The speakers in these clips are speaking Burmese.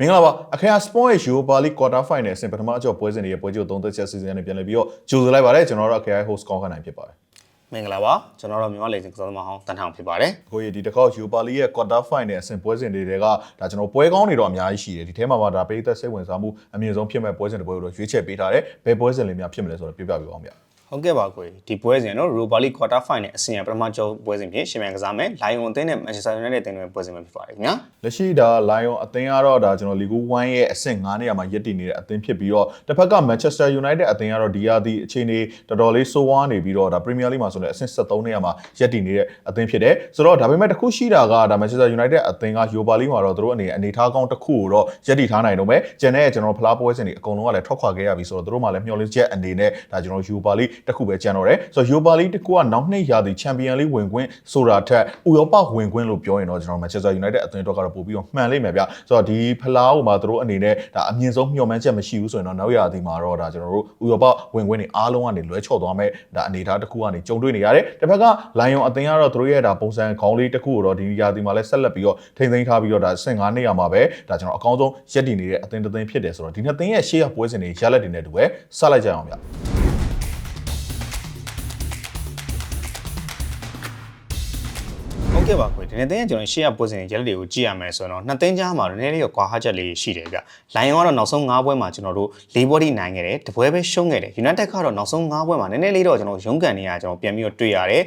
မင်္ဂလာပါအခရာ Sport ရဲ့ Europa League Quarter Final အဆင့်ပထမအကျော့ပွဲစဉ်တွေရဲ့ပွဲကြိုသုံးသက်ချက်စီစဉ်နဲ့ပြန်လည်ပြီးတော့ကြိုဆိုလိုက်ပါတယ်ကျွန်တော်တို့အခရာ host ကောင်းခန့်နိုင်ဖြစ်ပါတယ်မင်္ဂလာပါကျွန်တော်တို့မြန်မာလေစင်ကစားသမားဟောင်းတန်ထောင်ဖြစ်ပါတယ်ကိုကြီးဒီတစ်ခေါက် Europa League ရဲ့ Quarter Final အဆင့်ပွဲစဉ်တွေကဒါကျွန်တော်ပွဲကောင်းတွေတော့အများကြီးရှိတယ်ဒီထဲမှာပါဒါပေးသက်စိတ်ဝင်စားမှုအမြင့်ဆုံးဖြစ်မဲ့ပွဲစဉ်တစ်ပွဲကိုတော့ရွေးချယ်ပေးထားတယ်ဘယ်ပွဲစဉ်လေးများဖြစ်မလဲဆိုတော့ပြပြပြပါဦးဗျာ ဟုတ်ကဲ့ပါကိုကြီးဒီပွဲစဉ်တော့ Europa League Quarter Final အဆင့်ရပထမကျောပွဲစဉ်ဖြစ်ရှင်မြန်ကစားမယ် Lion အသင်းနဲ့ Manchester United အသင်းတွေပွဲစဉ်ပဲဖြစ်ပါတယ်ခင်ဗျာလက်ရှိဒါ Lion အသင်းကတော့ဒါကျွန်တော် Ligue 1ရဲ့အဆင့်9နေရာမှာရပ်တည်နေတဲ့အသင်းဖြစ်ပြီးတော့တစ်ဖက်က Manchester United အသင်းကတော့ဒီယာဒီအခြေအနေတော်တော်လေးဆိုးဝါးနေပြီးတော့ဒါ Premier League မှာဆိုလည်းအဆင့်73နေရာမှာရပ်တည်နေတဲ့အသင်းဖြစ်တယ်ဆိုတော့ဒါပေမဲ့တစ်ခုရှိတာကဒါ Manchester United အသင်းက Europa League မှာတော့သူတို့အနေအနေထားကောင်းတစ်ခုကိုတော့ရပ်တည်ထားနိုင်တော့မယ်ကျန်တဲ့ကျွန်တော်ဖလားပွဲစဉ်တွေအကုန်လုံးကလည်းထွက်ခွာခဲ့ရပြီဆိုတော့သူတို့မှလည်းမျှော်လင့်ချက်အနေနဲ့ဒါကျွန်တော် Europa League တစ်ခုပဲကျန်တော့တယ်ဆိုတော့ Europa League တစ်ခုကနောက်နှစ်ရာသီ Champion League ဝင်ခွင့်ဆိုတာထက်ဥရောပဝင်ခွင့်လို့ပြောရင်တော့ကျွန်တော် Manchester United အသင်းတော့ကတော့ပို့ပြီးတော့မှန်လိမ့်မယ်ဗျဆိုတော့ဒီဖလားကိုမှသူတို့အနေနဲ့ဒါအမြင့်ဆုံးမျှော်မှန်းချက်မရှိဘူးဆိုရင်တော့နောက်ရာသီမှာတော့ဒါကျွန်တော်တို့ဥရောပဝင်ခွင့်တွေအားလုံးကနေလွဲချော်သွားမဲ့ဒါအနေအထားတစ်ခုကနေကြုံတွေ့နေရတယ်တစ်ဖက်က Lion အသင်းကတော့သူတို့ရဲ့ဒါပုံစံခေါင်းလေးတစ်ခုကိုတော့ဒီရာသီမှာလည်းဆက်လက်ပြီးတော့ထိမ့်သိမ်းထားပြီးတော့ဒါ15နှစ်ရာမှာပဲဒါကျွန်တော်အကောင်းဆုံးရက်တည်နေတဲ့အသင်းတစ်သင်းဖြစ်တယ်ဆိုတော့ဒီနှစ်သင်းရဲ့ရှေ့ရပွဲစဉ်တွေရလက်တွေနဲ့တူပဲဆက်လိုက်ကြအောင်ဗျ ဟုတ်ကဲ့ပါကိုကြီးဒီနေ့တင်းကကျွန်တော်ရှေ့ရပွဲစဉ်တွေရက်လက်တွေကိုကြည့်ရမယ်ဆိုတော့နှစ်တင်းကြားမှာတော့နည်းနည်းလေးကွာဟချက်လေးရှိတယ်ဗျ Lion ကတော့နောက်ဆုံး၅ပွဲမှာကျွန်တော်တို့၄ပွဲထိနိုင်ခဲ့တယ်တပွဲပဲရှုံးခဲ့တယ် United ကတော့နောက်ဆုံး၅ပွဲမှာနည်းနည်းလေးတော့ကျွန်တော်ရုန်းကန်နေရကျွန်တော်ပြန်ပြီးတော့တွေ့ရတယ်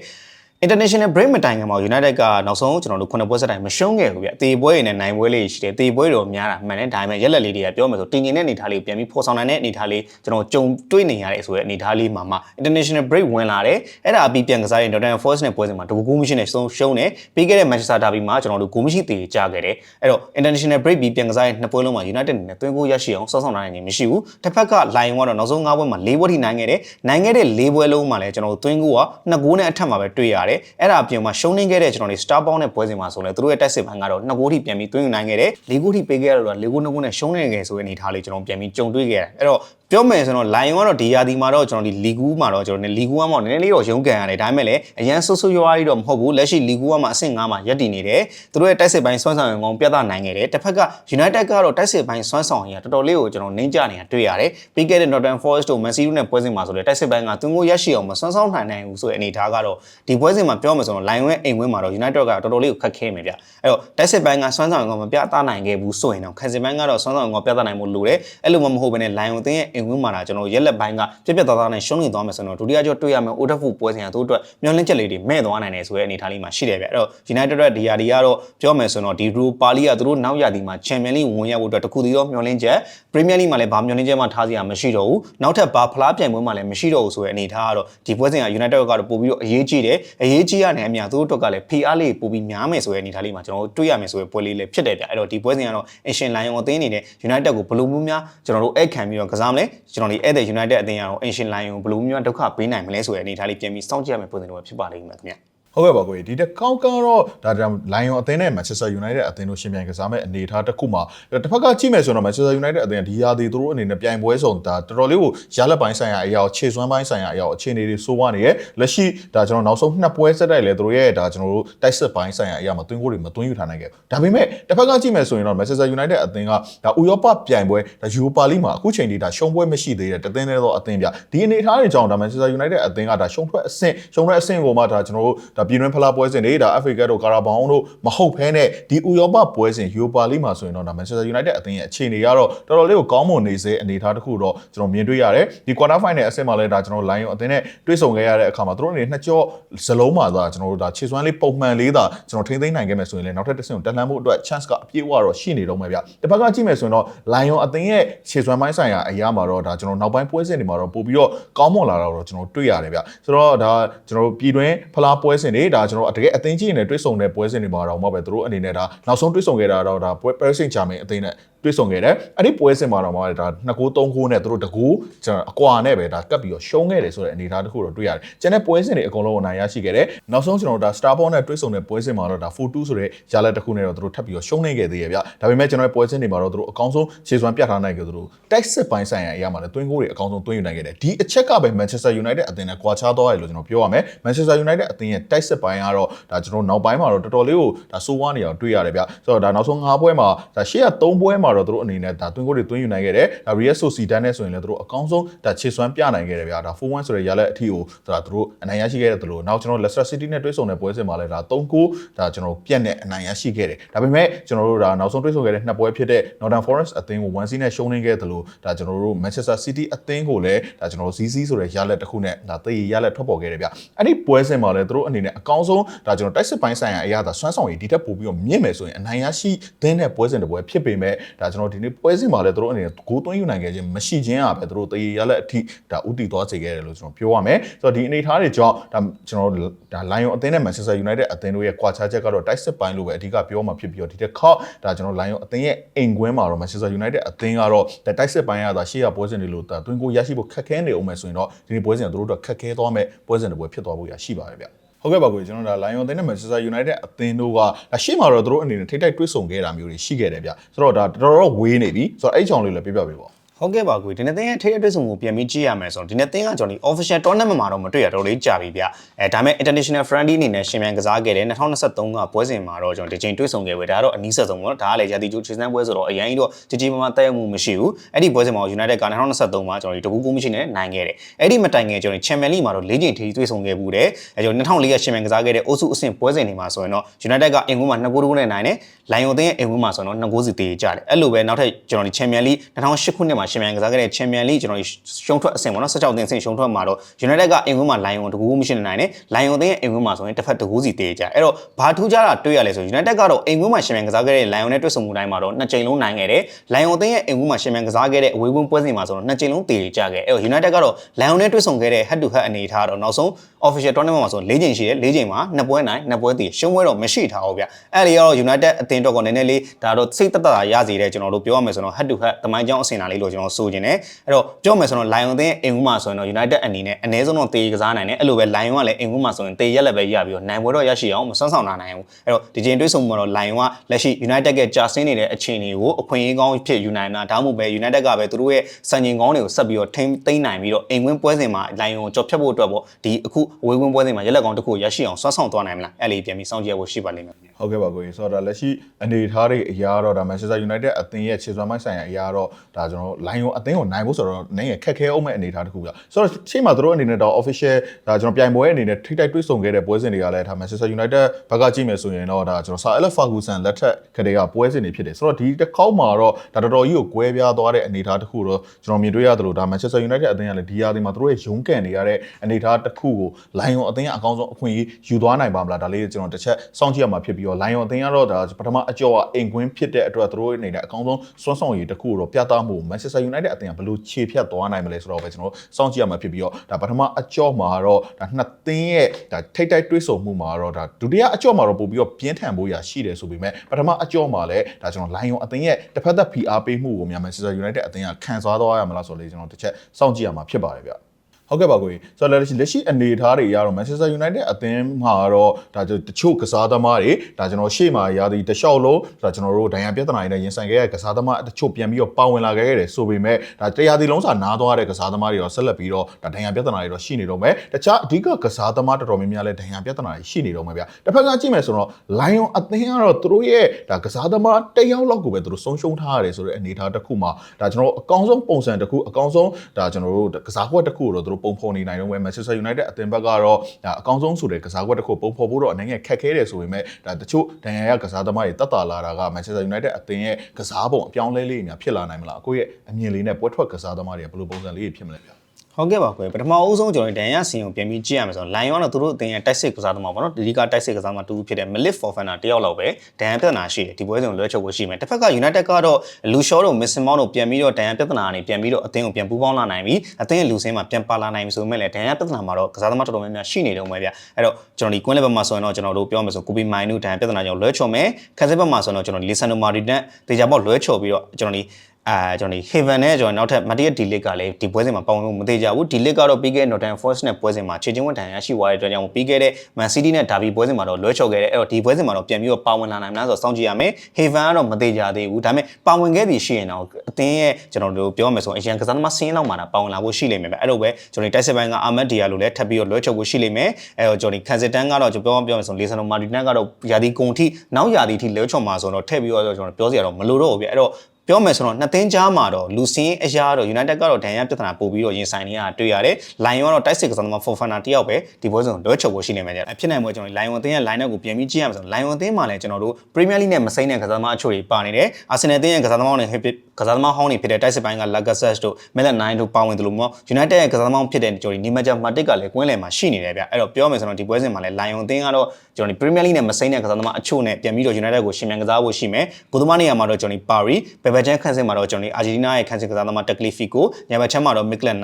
International break မတိုင်ခင်မှာ United ကနောက်ဆုံးကျွန်တော်တို့ခုနှစ်ပွဲဆက်တိုင်းမရှုံးခဲ့ဘူးဗျ။တေပွဲတွေနဲ့နိုင်ပွဲလေးရှိတယ်။တေပွဲတွေတော့များတာမှန်တယ်ဒါပေမဲ့ရက်လက်လေးတွေကပြောမယ်ဆိုတင်ကျင်တဲ့အနေအထားလေးကိုပြန်ပြီးဖော်ဆောင်နိုင်တဲ့အနေအထားလေးကျွန်တော်ကြုံတွေ့နေရတဲ့ဆိုတဲ့အနေအထားလေးမှာမှ International break ဝင်လာတယ်။အဲ့ဒါအပြီးပြန်ကစားရင် Tottenham Forest နဲ့ပွဲစဉ်မှာတကူကူးမရှိနဲ့ဆုံးရှုံးတယ်။ပြီးခဲ့တဲ့ Manchester Derby မှာကျွန်တော်တို့ဂိုးမရှိတေကြခဲ့တယ်။အဲ့တော့ International break ပြီးပြန်ကစားရင်နှစ်ပွဲလုံးမှာ United အနေနဲ့သွင်းကိုရရှိအောင်စောင့်ဆောင်နိုင်နေမရှိဘူး။တစ်ဖက်က Lion ကတော့နောက်ဆုံး၅ပွဲမှာ၄ပွဲထိနိုင်ခဲ့တယ်။နိုင်ခဲ့တဲ့၄ပွဲလုံးမှာလည်းကျွန်တော်တို့သွင်းကိုကနှစ်ဂိုးနဲ့အထက်မှာပဲတွေ့ရတယ်။အဲ့ဒါအပြင်မှာရှုံးနေခဲ့တဲ့ကျွန်တော်တို့ Star Bound နဲ့ပွဲစဉ်မှာဆိုလဲသူတို့ရဲ့တက်စစ်ဘန်ကတော့နှစ်ဂိုးထိပြန်ပြီးသွင်းယူနိုင်ခဲ့တယ်၄ဂိုးထိပေးခဲ့ရတော့၄ဂိုးနှစ်ဂိုးနဲ့ရှုံးနေခဲ့ဆိုတဲ့အနေအထားလေးကျွန်တော်ပြန်ပြီးကြုံတွေ့ခဲ့ရတယ်အဲ့တော့ ပြောမယ်ဆိုတော့ Lion ကတော့ဒီယာဒီမှာတော့ကျွန်တော်ဒီလီဂူးမှာတော့ကျွန်တော်လီဂူးမှာနည်းနည်းလေးတော့ရုန်းကန်ရတယ်ဒါပေမဲ့လည်းအရန်ဆူဆူရွားကြီးတော့မဟုတ်ဘူးလက်ရှိလီဂူးမှာအဆင့်9မှာရပ်တည်နေတယ်သူတို့ရဲ့တိုက်စစ်ပိုင်းစွမ်းဆောင်ရံကောင်ပြသနိုင်ခဲ့တယ်တစ်ဖက်က United ကတော့တိုက်စစ်ပိုင်းစွမ်းဆောင်ရံတော်တော်လေးကိုကျွန်တော်နှိမ့်ကြနေတာတွေ့ရတယ်ပြီးခဲ့တဲ့ Northern Forest တို့ Man City နဲ့ပွဲစဉ်မှာဆိုလဲတိုက်စစ်ပိုင်းကသူငိုရရှိအောင်မစွမ်းဆောင်နိုင်နိုင်ဘူးဆိုတဲ့အနေအထားကတော့ဒီပွဲစဉ်မှာပြောမယ်ဆိုတော့ Lion ရဲ့အိမ်ဝင်းမှာတော့ United ကတော်တော်လေးကိုခက်ခဲမယ်ဗျအဲ့တော့တိုက်စစ်ပိုင်းကစွမ်းဆောင်ရံကောင်မပြသနိုင်ခဲ့ဘူးဆိုရင်တော့ခံစစ်ပိုင်းကတော့စွမ်းဆောင်ရံကောင်ပြသနိုင်မှုလိုတယ်အဲ့လိုမှမဟုတ်ဘဲနဲ့ Lion အသင်းရဲ့အိမ်ဝင်းမှာဒါကျွန်တော်ရက်လက်ပိုင်းကပြက်ပြက်သားသားနဲ့ရှုံးနေသွားမယ်ဆိုတော့ဒုတိယကြောတွေ့ရမယ် Old Trafford ပွဲစဉ်ကသူတို့အတွက်မျောလင့်ချက်လေးတွေမဲ့သွားနိုင်တယ်ဆိုတဲ့အနေအထားလေးမှာရှိတယ်ဗျအဲ့တော့ United ရဲ့ဒီယာဒီကတော့ပြောမယ်ဆိုတော့ဒီ Europa League ကသူတို့နောက်ရာသီမှာ Champions League ဝင်ရဖို့အတွက်တခုတည်းသောမျောလင့်ချက် Premier League မှာလည်းဘာမျောလင့်ချက်မှထားစရာမရှိတော့ဘူးနောက်ထပ်ဘာဖလားပြိုင်ပွဲမှလည်းမရှိတော့ဘူးဆိုတဲ့အနေအထားကတော့ဒီပွဲစဉ်က United ကတော့ပို့ပြီးတော့အရေးကြီးတယ်အရေးကြီးရတဲ့အမြသူတို့အတွက်ကလည်း PR လေးပို့ပြီးများမယ်ဆိုတဲ့အနေအထားလေးမှာကျွန်တော်တို့တွေ့ရမယ်ဆိုတဲ့ပွဲလေးလည်းဖြစ်တယ်ဗျအဲ့တော့ဒီပွဲစဉ်ကတော့ Asian Lion အသင်းအနေနဲ့ United ကိုဘယ်လိုမျိုးများကျွန်တော်တို့အဲ့ခံပြီးတော့ကစားမလဲကျွန်တော်ဒီအဲ့တဲ့ United အသင်းကတော့ Asian Lion ကိုဘယ်လိုမျိုးဒုက္ခပေးနိုင်မလဲဆိုတဲ့အနေအထားလေးပြန်ပြီးစောင့်ကြည့်ရမယ့်ပုံစံတွေဖြစ်ပါလိမ့်မယ်ခင်ဗျ ဟုတ်ကဲ့ပါကိုကြီးဒီတစ်ကောက်ကတော့ဒါဒါ Lion အသင်းနဲ့ Manchester United အသင်းတို့ရှင်ပြိုင်ကစားမဲ့အနေအထားတစ်ခုမှာတစ်ဖက်ကကြည့်မယ်ဆိုတော့ Manchester United အသင်းကဒီရာသီသူတို့အနေနဲ့ပြိုင်ပွဲဆုံးဒါတော်တော်လေးကိုရလက်ပိုင်းဆိုင်ရာအရာကိုခြေစွမ်းပိုင်းဆိုင်ရာအရာကိုအခြေအနေတွေစိုးဝါနေရဲ့လက်ရှိဒါကျွန်တော်နောက်ဆုံးနှစ်ပွဲဆက်တိုက်လဲသူတို့ရဲ့ဒါကျွန်တော်တို့တိုက်စစ်ပိုင်းဆိုင်ရာအရာမှာတွင်းကိုတွေမတွင်းယူထားနိုင်ခဲ့ဘူးဒါပေမဲ့တစ်ဖက်ကကြည့်မယ်ဆိုရင်တော့ Manchester United အသင်းကဒါဥရောပပြိုင်ပွဲဒါ Europa League မှာအခုချိန်ထိဒါရှုံးပွဲမရှိသေးတဲ့တသင်းသေးသောအသင်းပြဒီအနေအထားတွေကြောင့်ဒါ Manchester United အသင်းကဒါရှုံးထွက်အဆင့်ရှုံးထွက်အဆင့်ကိုမှဒါကျွန်တော်တို့ဒါပြည်တွင်းဖလားပွဲစဉ်တွေဒါ FA Cup တို့ Carabao တို့မဟုတ်ဘဲနဲ့ဒီဥရောပပွဲစဉ် Europa League မှာဆိုရင်တော့ဒါ Manchester United အသင်းရဲ့အခြေအနေကတော့တော်တော်လေးကိုကောင်းမွန်နေစေအနေအထားတစ်ခုတော့ကျွန်တော်မြင်တွေ့ရတယ်ဒီ quarter final အဆင့်မှာလည်းဒါကျွန်တော် Lion အသင်းနဲ့တွေ့ဆုံခဲ့ရတဲ့အခါမှာသူတို့အနေနဲ့နှစ်ကြောဇလုံးမှာသာကျွန်တော်တို့ဒါခြေစွမ်းလေးပုံမှန်လေးသာကျွန်တော်ထိန်းသိမ်းနိုင်ခဲ့မယ်ဆိုရင်လည်းနောက်ထပ်တစ်ဆင့်ကိုတက်လှမ်းဖို့အတွက် chance ကအပြည့်အဝတော့ရှိနေတော့မှာဗျတစ်ဖက်ကကြည့်မယ်ဆိုရင်တော့ Lion အသင်းရဲ့ခြေစွမ်းပိုင်းဆိုင်ရာအရာမှာတော့ဒါကျွန်တော်နောက်ပိုင်းပွဲစဉ်တွေမှာတော့ပို့ပြီးတော့ကောင်းမွန်လာတာတော့ကျွန်တော်တွေ့ရတယ်ဗျဆိုတော့ဒါကျွန်တော်ပြည်တွင်းဖလားပွဲစဉ်တွေဒါကျွန်တော်တကယ်အသင်းကြီးနေတွေ့ဆုံတဲ့ပွဲစဉ်တွေမှာတော့မှပဲသူတို့အနေနဲ့ဒါနောက်ဆုံးတွေ့ဆုံခဲ့တာတော့ဒါပွဲ Paris Saint-Germain အသင်းနဲ့တွေ့ဆုံခဲ့တယ်အဲ့ဒီပွဲစဉ်မှာတော့မှဒါ2ကို3ကိုနဲ့သူတို့တကူကျွန်တော်အကွာနဲ့ပဲဒါကပ်ပြီးတော့ရှုံးခဲ့တယ်ဆိုတဲ့အနေအထားတစ်ခုတော့တွေ့ရတယ်ကျန်တဲ့ပွဲစဉ်တွေအကုန်လုံးအနိုင်ရရှိခဲ့တယ်နောက်ဆုံးကျွန်တော်တို့ဒါ Starbound နဲ့တွေ့ဆုံတဲ့ပွဲစဉ်မှာတော့ဒါ4-2ဆိုတဲ့ရလဒ်တစ်ခုနဲ့တော့သူတို့ထပ်ပြီးတော့ရှုံးနေခဲ့သေးရဲ့ဗျဒါပေမဲ့ကျွန်တော်ရဲ့ပွဲစဉ်တွေမှာတော့သူတို့အကောင်းဆုံးခြေစွမ်းပြထားနိုင်ခဲ့သူတို့တိုက်စစ်ပိုင်းဆိုင်ရာအရာမှာလည်းတွင်းကိုတွေအကောင်းဆုံးတွင်းယူနိုင်ခဲ့တယ်ဒီအချက်ကပဲ Manchester United အသင်းနဲ့ကွာခြားသွားတယ်လို့ကျွန်တော်ပြောရမယ် Manchester United အသင်းရဲ့တိုက်စစ်ပိုင်းကတော့ဒါကျွန်တော်နောက်ပိုင်းမှာတော့တော်တော်လေးကိုဒါဆိုးဝါးနေအောင်တွေ့ရတယ်ဗျဆိုတော့ဒါနောက်ဆုံး၅ပွဲမှာဒါရှေ့က3ပွဲမှာတော့တော့သူတို့အနေနဲ့ဒါတွင်းကိုတွေတွင်းယူနိုင်ခဲ့တယ်ဒါ Real Sociedad နဲ့ဆိုရင်လည်းသူတို့အကောင်းဆုံးဒါခြေစွမ်းပြနိုင်ခဲ့တယ်ဗျာဒါ4-1ဆိုတဲ့ရလက်အထီကိုဒါသူတို့အနိုင်ရရှိခဲ့တဲ့သူလို့နောက်ကျွန်တော် Leicester City နဲ့တွဲဆုံတဲ့ပွဲစဉ်မှာလည်းဒါ3-9ဒါကျွန်တော်ပြတ်နဲ့အနိုင်ရရှိခဲ့တယ်ဒါပေမဲ့ကျွန်တော်တို့ဒါနောက်ဆုံးတွဲဆုံခဲ့တဲ့နှစ်ပွဲဖြစ်တဲ့ Northern Forest အသင်းကို1-0နဲ့ရှုံးနေခဲ့တယ်လို့ဒါကျွန်တော်တို့ Manchester City အသင်းကိုလည်းဒါကျွန်တော်တို့ ZZ ဆိုတဲ့ရလက်တစ်ခုနဲ့ဒါသေရလက်ထွက်ပေါ်ခဲ့တယ်ဗျအဲ့ဒီပွဲစဉ်မှာလည်းသူတို့အနေနဲ့အကောင်းဆုံးဒါကျွန်တော်တိုက်စစ်ပိုင်းဆိုင်ရာအရာဒါစွမ်းဆောင်ရည်ဒီထက်ပိုပြီးတော့မြင့်မယ်ဆိုရင်အနိုင်ရရှိသင်းတဲ့ပွဲစဉ်တစ်ပွဲဖြစ်ပေမဲ့ဒါကျွန်တော်ဒီနေ့ပွဲစဉ်မှာလည်းသူတို့အနေနဲ့ဂိုးသွင်းယူနိုင်ခဲ့ခြင်းမရှိခြင်းအပဲသူတို့သေရလက်အထိဒါဥတီသွားစေခဲ့တယ်လို့ကျွန်တော်ပြောရမယ်ဆိုတော့ဒီအနေအထားတွေကြောင့်ဒါကျွန်တော်တို့ဒါ Lion အသင်းနဲ့ Manchester United အသင်းတို့ရဲ့ကွာခြားချက်ကတော့တိုက်စစ်ပိုင်းလို့ပဲအဓိကပြောမှာဖြစ်ပြီးတော့ဒီတစ်ခေါက်ဒါကျွန်တော် Lion အသင်းရဲ့အိမ်ကွင်းမှာတော့ Manchester United အသင်းကတော့ဒါတိုက်စစ်ပိုင်းရတာရှေ့ရပွဲစဉ်တွေလို့ဒါတွင်းကိုရရှိဖို့ခက်ခဲနေအောင်မယ်ဆိုရင်တော့ဒီနေ့ပွဲစဉ်ကသူတို့တို့ခက်ခဲသွားမယ်ပွဲစဉ်တွေပွဲဖြစ်သွားဖို့ရရှိပါတယ်ဗျ ဟုတ်ကဲ့ပါကိုကျွန်တော်ဒါ Lion အသင်းနဲ့ Manchester United အသင်းတို့ကဒါရှေ့မှာတော့သူတို့အနေနဲ့ထိတိုက်တွေ့ဆုံခဲ့တာမျိုးတွေရှိခဲ့တယ်ဗျဆိုတော့ဒါတော်တော်ဝေးနေပြီဆိုတော့အဲ့ချောင်လေးလည်းပြပြပေးပါ ဟုတ်ကဲ့ပါကွေဒီနေ့သင်ရဲ့ထိရတဲ့ဆုံကိုပြန်ပြီးကြည့်ရမယ်ဆိုတော့ဒီနေ့သင်ကကျွန်တော်ဒီ official tournament မှာတော့မတွေ့ရတော့လေးကြာပြီဗျအဲဒါပေမဲ့ international friendly အနေနဲ့ရှင်မြန်ကစားခဲ့တယ်2023ကပွဲစဉ်မှာတော့ကျွန်တော်ဒီချိန်တွေ့ဆုံခဲ့ပဲဒါကတော့အနည်းဆက်ဆုံးပေါ့နော်ဒါကလည်းရာသီကျိုးချစ်စမ်းပွဲဆိုတော့အရင်တော့ကြည်ကြည်မာမာတက်ရောက်မှုမရှိဘူးအဲ့ဒီပွဲစဉ်မှာ United က2023မှာကျွန်တော်ဒီတကူကူမရှိနဲ့နိုင်ခဲ့တယ်အဲ့ဒီမတိုင်ခင်ကျွန်တော် Champions League မှာတော့၄ချိန်ထိတွေ့ဆုံခဲ့ဘူးတယ်အဲကျွန်တော်2004ကရှင်မြန်ကစားခဲ့တဲ့အုပ်စုအဆင့်ပွဲစဉ်တွေမှာဆိုရင်တော့ United ကအင်ကွန်းမှာ2ဂိုးနဲ့နိုင်တယ်။ Lion အသင်းရဲ့အင်ကွန်းမှာဆိုရင်တော့2ဂိုးစီတေးကြတယ်အဲ့လိုပဲနောက်ထပ်ကျွန်တော်ဒီ Champions League 2008ခုနှစ်မှာရှင်မြန်ကစားခဲ့တဲ့ချန်ပီယံလိကျွန်တော်ရှုံးထွက်အဆင့်ပေါ့နော်16တင်ဆင့်ရှုံးထွက်မှာတော့ United ကအင်ကွင်းမှာလိုင်ယွန်တကူမရှိနေနိုင်တယ်လိုင်ယွန်အသင်းရဲ့အင်ကွင်းမှာဆိုရင်တစ်ဖက်တကူစီတေးကြအဲ့တော့ဘာထူးခြားတာတွေ့ရလဲဆို United ကတော့အင်ကွင်းမှာရှင်မြန်ကစားခဲ့တဲ့လိုင်ယွန်နဲ့တွေ့ဆုံမှုတိုင်းမှာတော့နှစ်ကြိမ်လုံးနိုင်ခဲ့တယ်လိုင်ယွန်အသင်းရဲ့အင်ကွင်းမှာရှင်မြန်ကစားခဲ့တဲ့အဝေးဝန်းပွဲစဉ်မှာဆိုတော့နှစ်ကြိမ်လုံးတေးကြခဲ့အဲ့တော့ United ကတော့လိုင်ယွန်နဲ့တွေ့ဆုံခဲ့တဲ့ head to head အနေထားတော့နောက်ဆုံး official tournament မှာဆို၄ချိန်ရှိတယ်၄ချိန်မှာနှစ်ပွဲနိုင်နှစ်ပွဲတေးရှုံးပွဲတော့မရှိထားဘူးဗျအဲ့ဒီကတော့ United အသင်းတော့ကနည်းနည်းလေးဒါတော့စိတ်သက်သာရစေတဲ့ကျွန်တော်တို့ပြောရမယ်ဆိုတော့ head to head တမိုင်းကြောင်းအဆင်အလာလေးလို့ကျွန်တော်ဆိုချင်တယ်အဲ့တော့ပြောမယ်ဆိုတော့ Lion အသင်းအင်ကူးမှာဆိုရင်တော့ United အနေနဲ့အနည်းဆုံးတော့တေးကစားနိုင်တယ်အဲ့လိုပဲ Lion ကလည်းအင်ကူးမှာဆိုရင်တေးရက်လက်ပဲရပြီးတော့နိုင်ပွဲတော့ရရှိအောင်မဆွမ်းဆောင်နိုင်ဘူးအဲ့တော့ဒီချိန်တွေးဆုံမှာတော့ Lion ကလက်ရှိ United ကကြာဆင်းနေတဲ့အခြေအနေကိုအခွင့်အရေးကောင်းဖြစ်ယူနိုင်တာဒါမှမဟုတ်ပဲ United ကပဲသူတို့ရဲ့စံချိန်ကောင်းတွေကိုဆက်ပြီးတော့ထိမ့်သိမ်းနိုင်ပြီးတော့အိမ်ဝင်းပွဲစဉ်မှာ Lion ကိုကြော်ဖြတ်ဖို့အတွက်ပေါ့ဒီအခုအဝေးဝင်းပွဲစဉ်မှာရက်လက်ကောင်းတစ်ခုရရှိအောင်ဆွမ်းဆောင်သွားနိုင်မလားအဲ့လေးပြန်ပြီးစောင့်ကြည့်ရဖို့ရှိပါလိမ့်မယ် ဟုတ်ကဲ့ပါကိုကြီးဆိုတော့ဒါလက်ရှိအနေအထားတွေအရာတော့ဒါ Manchester United အသင်းရဲ့ခြေစွမ်းမိုက်ဆိုင်ရာအရာတော့ဒါကျွန်တော်တို့ Lion အသင်းကိုနိုင်ဖို့ဆိုတော့နည်းငယ်ခက်ခဲအောင်မဲ့အနေအထားတစ်ခုပြဆိုတော့ရှေ့မှာတို့အနေနဲ့တော့ official ဒါကျွန်တော်ပြိုင်ပွဲအနေနဲ့ထိတိုက်တွေ့ဆုံခဲ့တဲ့ပွဲစဉ်တွေကလည်းဒါ Manchester United ဘက်ကကြည့်မယ်ဆိုရင်တော့ဒါကျွန်တော် Sir Alex Ferguson လက်ထက်ခရေကပွဲစဉ်တွေဖြစ်တယ်ဆိုတော့ဒီတစ်ခေါက်မှာတော့ဒါတော်တော်ကြီးကိုကွဲပြားသွားတဲ့အနေအထားတစ်ခုတော့ကျွန်တော်မြင်တွေ့ရသလိုဒါ Manchester United အသင်းကလည်းဒီရာသီမှာတို့ရဲ့ရုန်းကန်နေရတဲ့အနေအထားတစ်ခုကို Lion အသင်းကအကောင်းဆုံးအခွင့်အရေးယူသွားနိုင်ပါမလားဒါလေးကျွန်တော်တစ်ချက်စောင့်ကြည့်ရမှာဖြစ်ပြီးတော့ Lion အသင်းကတော့ဒါပထမအကြောကအိမ်ကွင်းဖြစ်တဲ့အတွက်တို့အနေနဲ့အကောင်းဆုံးစွမ်းဆောင်ရည်တစ်ခုကိုတော့ပြသမှု Manchester United အသင်းကဘယ်လိုခြေဖြတ်သွားနိုင်မလဲဆိုတော့ပဲကျွန်တော်စောင့်ကြည့်ရမှာဖြစ်ပြီးတော့ဒါပထမအကြောမှာတော့ဒါနှစ်သင်းရဲ့ဒါထိတ်တိုက်တွေးဆုံမှုမှာတော့ဒါဒုတိယအကြောမှာတော့ပို့ပြီးတော့ပြင်းထန်ဖို့ရရှိတယ်ဆိုပေမဲ့ပထမအကြောမှာလည်းဒါကျွန်တော် Lion အသင်းရဲ့တစ်ဖက်သက် PR ပေးမှုကိုများ Manchester United အသင်းကခံစားသွားရမလားဆိုတော့လေကျွန်တော်တစ်ချက်စောင့်ကြည့်ရမှာဖြစ်ပါတယ်ဗျ ဟုတ်ကဲ့ပါကိုကြီးဆိုတော့လက်ရှိလက်ရှိအနေအထားတွေအရတော့ Manchester United အသင်းမှာတော့ဒါတချို့ကစားသမားတွေဒါကျွန်တော်ရှေ့မှာရာသီတလျှောက်လုံးဒါကျွန်တော်တို့ဒဏ်ရာပြဿနာတွေနဲ့ရင်ဆိုင်ခဲ့ရတဲ့ကစားသမားတချို့ပြန်ပြီးတော့ပါဝင်လာခဲ့ရတယ်ဆိုပေမဲ့ဒါတရားသီလုံးစာနားသွားတဲ့ကစားသမားတွေတော့ဆက်လက်ပြီးတော့ဒါဒဏ်ရာပြဿနာတွေတော့ရှိနေတော့မယ်တခြားအဓိကကစားသမားတော်တော်များများလည်းဒဏ်ရာပြဿနာတွေရှိနေတော့မယ်ဗျတစ်ဖက်ကကြည့်မယ်ဆိုတော့ Lion အသင်းကတော့သူတို့ရဲ့ဒါကစားသမားတစ်ယောက်လောက်ကိုပဲသူတို့ဆုံးရှုံးထားရတယ်ဆိုတဲ့အနေအထားတစ်ခုမှာဒါကျွန်တော်တို့အကောင်းဆုံးပုံစံတစ်ခုအကောင်းဆုံးဒါကျွန်တော်တို့ကစားကွက်တစ်ခုကိုတော့သူတို့ပုံဖော်နေနိုင်တော့မယ် Manchester United အသင်းဘက်ကတော့ဒါအကောင်းဆုံးဆိုတဲ့ကစားကွက်တစ်ခုပုံဖော်ဖို့တော့အနေငယ်ခက်ခဲတယ်ဆိုပေမဲ့ဒါတချို့ဒဏ်ရာရကစားသမားတွေတက်တာလာတာက Manchester United အသင်းရဲ့ကစားပုံအပြောင်းလဲလေးတွေများဖြစ်လာနိုင်မလားအခုရဲ့အမြင်လေးနဲ့ပွဲထွက်ကစားသမားတွေကဘယ်လိုပုံစံလေးတွေဖြစ်မလဲဗျာ ဟုတ်ကဲ့ပါကွယ်ပထမအဦးဆုံးကျွန်တော်ဒန်ရဆင်ကိုပြန်ပြီးကြည့်ရမယ်ဆိုတော့ Lion ကတော့သူတို့အသင်းရဲ့တိုက်စစ်ကစားသမားပေါ့နော်ဒီကတိုက်စစ်ကစားသမားတူဖြစ်တဲ့ Melif Fofana တယောက်လောက်ပဲဒန်ရပြဿနာရှိတယ်ဒီပွဲစဉ်လွှဲချုပ်ဖို့ရှိမယ်တစ်ဖက်က United ကတော့လူရှော့တို့ Missing Mount တို့ပြန်ပြီးတော့ဒန်ရပြဿနာကနေပြန်ပြီးတော့အသင်းကိုပြန်ပူးပေါင်းလာနိုင်ပြီအသင်းရဲ့လူစင်းမှာပြန်ပါလာနိုင်ပြီဆိုပေမဲ့လည်းဒန်ရပြဿနာမှာတော့ကစားသမားတော်တော်များများရှိနေတော့မယ်ဗျအဲ့တော့ကျွန်တော်ဒီကွင်းလက်ဘက်မှာဆိုရင်တော့ကျွန်တော်တို့ပြောမယ်ဆိုကိုပီမိုင်နုဒန်ရပြဿနာကြောင့်လွှဲချော်မယ်ခက်စစ်ဘက်မှာဆိုရင်တော့ကျွန်တော်ဒီ Lisandro Martinez တေချာပေါက်လွှဲချော်ပြီးတော့ကျွန်တော်ဒီ အာကျွန်တော်ဒီ Haven နဲ့ကျွန်တော်နောက်ထပ် Matthias Delic ကလည်းဒီပွဲစဉ်မှာပေါဝင်ဖို့မသေးကြဘူး Delic ကတော့ပြီးခဲ့တဲ့ Northern Forest နဲ့ပွဲစဉ်မှာခြေချင်းဝန်ထမ်းရရှိသွားတဲ့အတွက်ကြောင့်ပြီးခဲ့တဲ့ Man City နဲ့ Derby ပွဲစဉ်မှာတော့လွှဲချော်ခဲ့တယ်အဲ့တော့ဒီပွဲစဉ်မှာတော့ပြန်ပြီးတော့ပါဝင်လာနိုင်မလားဆိုတော့စောင့်ကြည့်ရမယ် Haven ကတော့မသေးကြသေးဘူးဒါပေမဲ့ပါဝင်ခဲ့ပြီရှိရင်တော့အသင်းရဲ့ကျွန်တော်တို့ပြောမယ်ဆိုရင်အရင်ကစားသမားစင်းလောက်မှာပါဝင်လာဖို့ရှိလိမ့်မယ်ပဲအဲ့လိုပဲကျွန်တော်ဒီတိုက်စစ်ပိုင်းက Ahmed Dia လို့လည်းထပ်ပြီးတော့လွှဲချော်ဖို့ရှိလိမ့်မယ်အဲ့တော့ကျွန်တော်ဒီ Kansitan ကတော့ကျွန်တော်ပြောပြောမယ်ဆိုရင် Lisandro Martinez ကတော့ယာဒီကုန်ထိနောက်ယာဒီထိလွှဲချော်မှာဆိုတော့ထည့်ပြီးတော့ကျွန်တော်ပြောစရာတော့မလိုတော့ဘူးဗျအဲ့တော့ ပြောမယ်ဆိုတော့နှစ်သင်းကြားမှာတော့လူစင်းအရာတော့ United ကတော့ဒဏ်ရာပြဿနာပို့ပြီးတော့ရင်ဆိုင်နေရတာတွေ့ရတယ်။ Lion ကတော့တိုက်စစ်ကစားသမား Fofana တယောက်ပဲဒီပွဲစဉ်လွှဲချုပ်ဖို့ရှိနေမှာကြ။ဖြစ်နိုင်မှာကျွန်တော် Lion အသင်းရဲ့ line up ကိုပြန်ပြီးကြည့်ရမှာဆိုတော့ Lion အသင်းမှာလည်းကျွန်တော်တို့ Premier League နဲ့မစိမ့်တဲ့ကစားသမားအချို့တွေပါနေတယ်။ Arsenal အသင်းရဲ့ကစားသမားတွေဖြစ်ကစားသမားဟောင်းတွေဖြစ်တဲ့တိုက်စစ်ပိုင်းက Lacazette တို့ Maitland တို့ပါဝင်တယ်လို့မျိုး United ရဲ့ကစားသမားဖြစ်တဲ့ကျွန်တော်ဒီ Nemanja Matic ကလည်းကွင်းလယ်မှာရှိနေတယ်ဗျ။အဲ့တော့ပြောမယ်ဆိုတော့ဒီပွဲစဉ်မှာလည်း Lion အသင်းကတော့ကျွန်တော်ဒီ Premier League နဲ့မစိမ့်တဲ့ကစားသမားအချို့နဲ့ပြန်ပြီးတော့ United ကိုရှင်မြန်ကစားဖို့ရှိမယ်။ကိုသမားနေရာမှာတော့ကျွန်တော်ဒီ Paris ဘယ်ဘက်ချန်ခန့်စစ်မှာတော့ကျွန်တော်ဒီ Argentina ရဲ့ခန့်စစ်ကစားသမား Tagliafico ညဘက်ချန်မှာတော့ Maitland